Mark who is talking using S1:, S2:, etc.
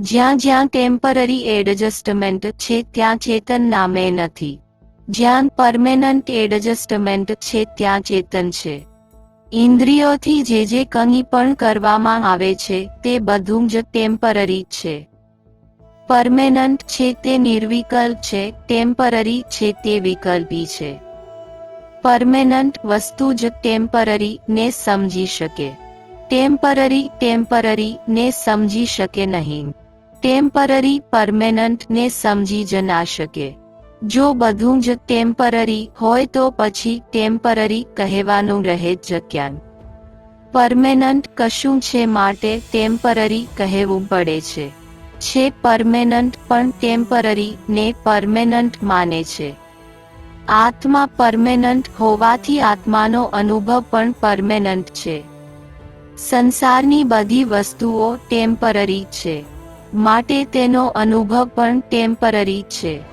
S1: જ્યાં જ્યાં temporary adjustment છે, ત્યાં ચેતન નામે નથી. જ્યાં પરમેનન્ટ એડજસ્ટમેન્ટ છે, ત્યાં ચેતન છે. ઇન્દ્રિયોથી જે જે કંઈ પણ કરવામાં આવે છે, તે બધું જ ટેમ્પરરી છે. પરમેનન્ટ છે, તે નિર્વિકલ્પ છે ટેમ્પરરી છે, તે વિકલ્પી છે. પરમેનન્ટ વસ્તુ જ ટેમ્પરરી ને સમજી શકે. ટેમ્પરરી ટેમ્પરરી ને સમજી શકે નહીં. ટેમ્પરરી પરમેનન્ટને સમજી જ ના શકે. જો બધું જ ટેમ્પરરી હોય તો પછી ટેમ્પરરી કહેવાનું રહે જ ક્યાં પરમેનન્ટ કશું છે માટે ટેમ્પરરી કહેવું પડે છે. છે પરમેનન્ટ પણ ટેમ્પરરી ને પરમેનન્ટ માને છે. આત્મા પરમેનન્ટ હોવાથી આત્માનો અનુભવ પણ પરમેનન્ટ છે. સંસારની બધી વસ્તુઓ ટેમ્પરરી છે. માટે તેનો અનુભવ પણ ટેમ્પરરી છે.